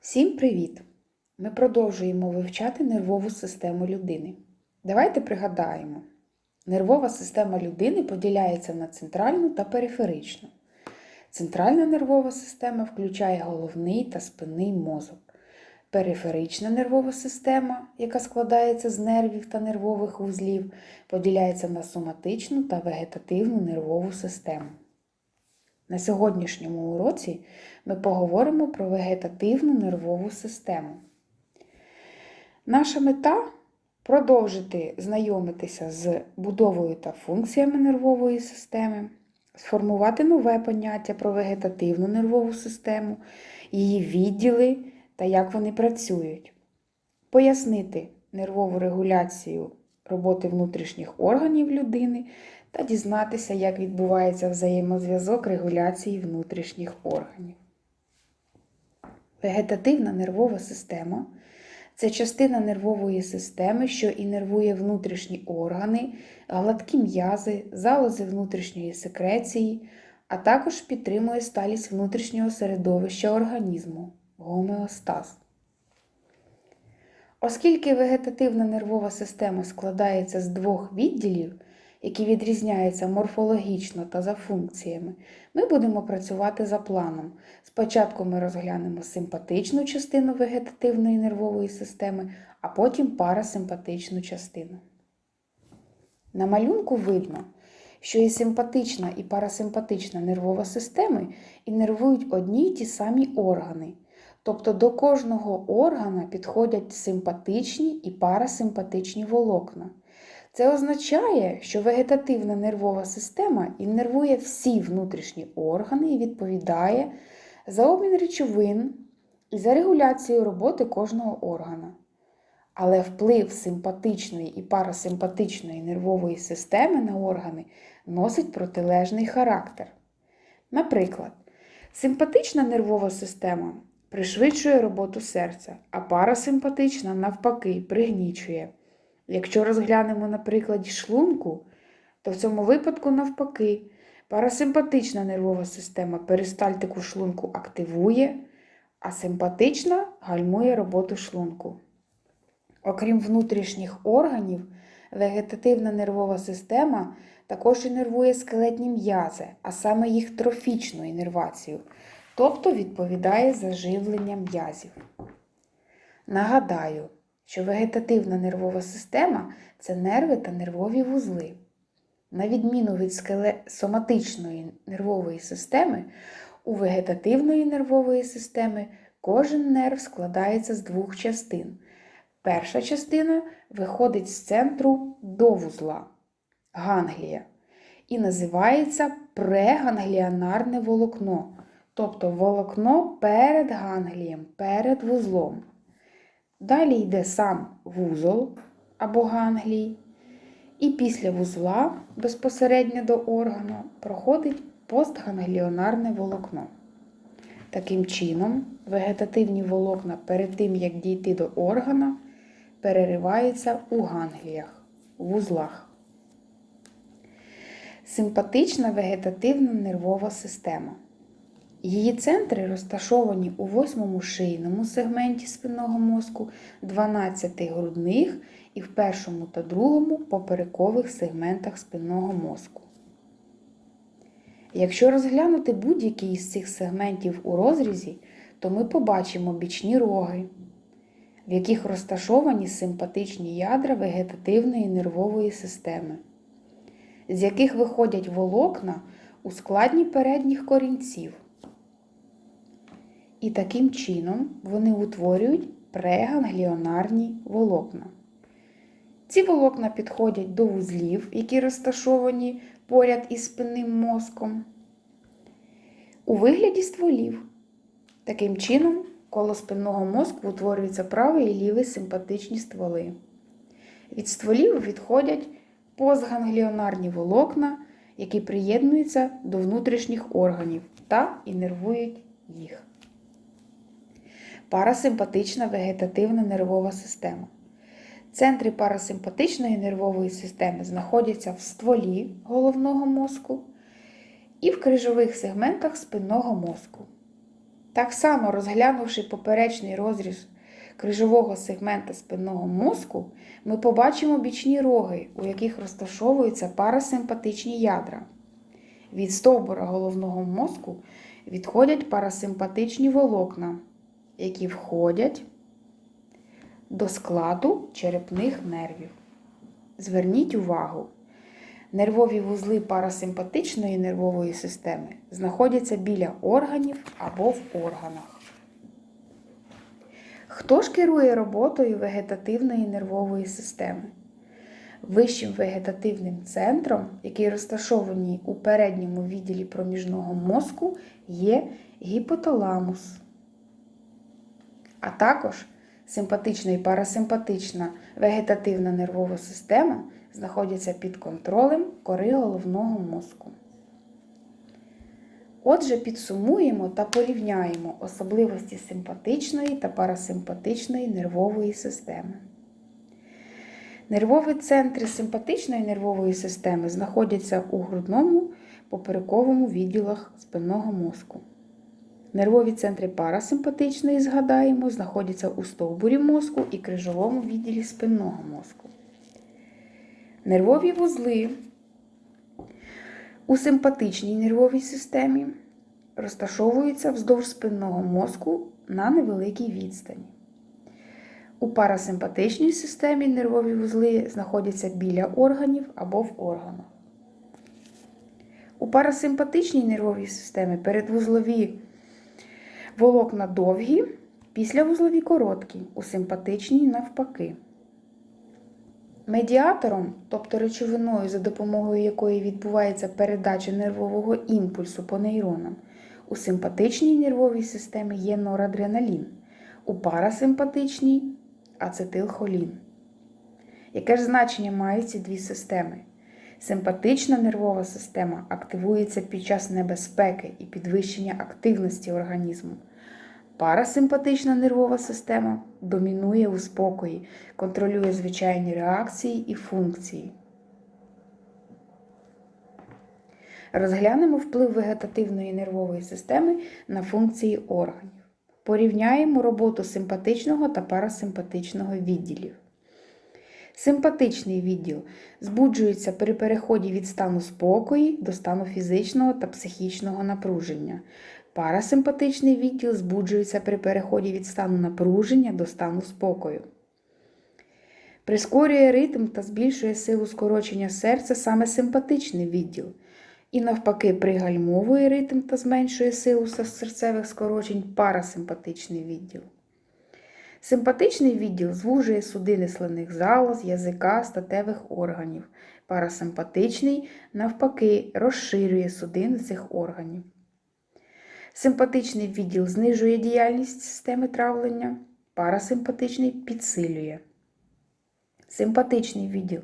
Всім привіт! Ми продовжуємо вивчати нервову систему людини. Давайте пригадаємо: нервова система людини поділяється на центральну та периферичну. Центральна нервова система включає головний та спинний мозок. Периферична нервова система, яка складається з нервів та нервових вузлів, поділяється на соматичну та вегетативну нервову систему. На сьогоднішньому уроці ми поговоримо про вегетативну нервову систему. Наша мета продовжити знайомитися з будовою та функціями нервової системи, сформувати нове поняття про вегетативну нервову систему, її відділи та як вони працюють, пояснити нервову регуляцію роботи внутрішніх органів людини та дізнатися, як відбувається взаємозв'язок регуляції внутрішніх органів. Вегетативна нервова система це частина нервової системи, що інервує внутрішні органи, гладкі м'язи, залози внутрішньої секреції, а також підтримує сталість внутрішнього середовища організму гомеостаз. Оскільки вегетативна нервова система складається з двох відділів, які відрізняються морфологічно та за функціями, ми будемо працювати за планом. Спочатку ми розглянемо симпатичну частину вегетативної нервової системи, а потім парасимпатичну частину. На малюнку видно, що і симпатична, і парасимпатична нервова системи інервують одні й ті самі органи. Тобто до кожного органа підходять симпатичні і парасимпатичні волокна. Це означає, що вегетативна нервова система іннервує всі внутрішні органи і відповідає за обмін речовин і за регуляцію роботи кожного органа. Але вплив симпатичної і парасимпатичної нервової системи на органи носить протилежний характер. Наприклад, симпатична нервова система пришвидшує роботу серця, а парасимпатична, навпаки, пригнічує. Якщо розглянемо на прикладі шлунку, то в цьому випадку, навпаки, парасимпатична нервова система перистальтику шлунку активує, а симпатична гальмує роботу шлунку. Окрім внутрішніх органів, вегетативна нервова система також інервує скелетні м'язи, а саме їх трофічну інервацію, тобто відповідає за живлення м'язів. Нагадаю, що вегетативна нервова система це нерви та нервові вузли. На відміну від скеле... соматичної нервової системи, у вегетативної нервової системи кожен нерв складається з двох частин. Перша частина виходить з центру до вузла ганглія і називається прегангліонарне волокно, тобто волокно перед ганглієм, перед вузлом. Далі йде сам вузол або ганглій, і після вузла безпосередньо до органу проходить постгангліонарне волокно. Таким чином, вегетативні волокна перед тим, як дійти до органа, перериваються у гангліях, вузлах. Симпатична вегетативна нервова система. Її центри розташовані у восьмому шийному сегменті спинного мозку, 12 грудних і в першому та другому поперекових сегментах спинного мозку. Якщо розглянути будь-який із цих сегментів у розрізі, то ми побачимо бічні роги, в яких розташовані симпатичні ядра вегетативної нервової системи, з яких виходять волокна у складні передніх корінців. І таким чином вони утворюють прегангліонарні волокна. Ці волокна підходять до вузлів, які розташовані поряд із спинним мозком, у вигляді стволів. Таким чином, коло спинного мозку утворюються правий і лівий симпатичні стволи. Від стволів відходять постгангліонарні волокна, які приєднуються до внутрішніх органів та інервують їх. Парасимпатична вегетативна нервова система. Центри парасимпатичної нервової системи знаходяться в стволі головного мозку і в крижових сегментах спинного мозку. Так само, розглянувши поперечний розріз крижового сегмента спинного мозку, ми побачимо бічні роги, у яких розташовуються парасимпатичні ядра. Від стовбура головного мозку відходять парасимпатичні волокна, які входять до складу черепних нервів. Зверніть увагу, нервові вузли парасимпатичної нервової системи знаходяться біля органів або в органах. Хто ж керує роботою вегетативної нервової системи? Вищим вегетативним центром, який розташований у передньому відділі проміжного мозку, є гіпоталамус. А також симпатична і парасимпатична вегетативна нервова система знаходяться під контролем кори головного мозку. Отже, підсумуємо та порівняємо особливості симпатичної та парасимпатичної нервової системи. Нервові центри симпатичної нервової системи знаходяться у грудному поперековому відділах спинного мозку. Нервові центри парасимпатичної, згадаємо, знаходяться у стовбурі мозку і крижовому відділі спинного мозку. Нервові вузли у симпатичній нервовій системі розташовуються вздовж спинного мозку на невеликій відстані. У парасимпатичній системі нервові вузли знаходяться біля органів або в органах. У парасимпатичній нервовій системі передвузлові волокна довгі, післявузлові короткі, у симпатичній навпаки. Медіатором, тобто речовиною, за допомогою якої відбувається передача нервового імпульсу по нейронам, у симпатичній нервовій системі є норадреналін, у парасимпатичній ацетилхолін. Яке ж значення мають ці дві системи? Симпатична нервова система активується під час небезпеки і підвищення активності організму. Парасимпатична нервова система домінує у спокої, контролює звичайні реакції і функції. Розглянемо вплив вегетативної нервової системи на функції органів. Порівняємо роботу симпатичного та парасимпатичного відділів. Симпатичний відділ збуджується при переході від стану спокою до стану фізичного та психічного напруження. Парасимпатичний відділ збуджується при переході від стану напруження до стану спокою. Прискорює ритм та збільшує силу скорочення серця саме симпатичний відділ. І навпаки, пригальмовує ритм та зменшує силу серцевих скорочень парасимпатичний відділ. Симпатичний відділ звужує судини слинних залоз, язика, статевих органів. Парасимпатичний, навпаки, розширює судини цих органів. Симпатичний відділ знижує діяльність системи травлення, парасимпатичний підсилює. Симпатичний відділ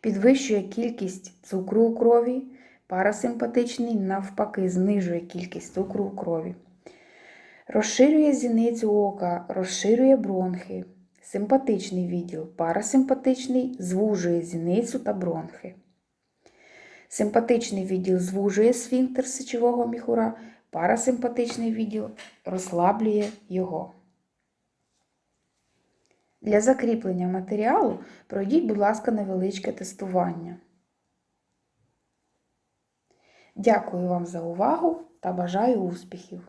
підвищує кількість цукру у крові, парасимпатичний, навпаки, знижує кількість цукру у крові. Розширює зіницю ока, розширює бронхи. Симпатичний відділ, парасимпатичний звужує зіницю та бронхи. Симпатичний відділ звужує сфінктер сечового міхура, парасимпатичний відділ розслаблює його. Для закріплення матеріалу пройдіть, будь ласка, невеличке тестування. Дякую вам за увагу та бажаю успіхів!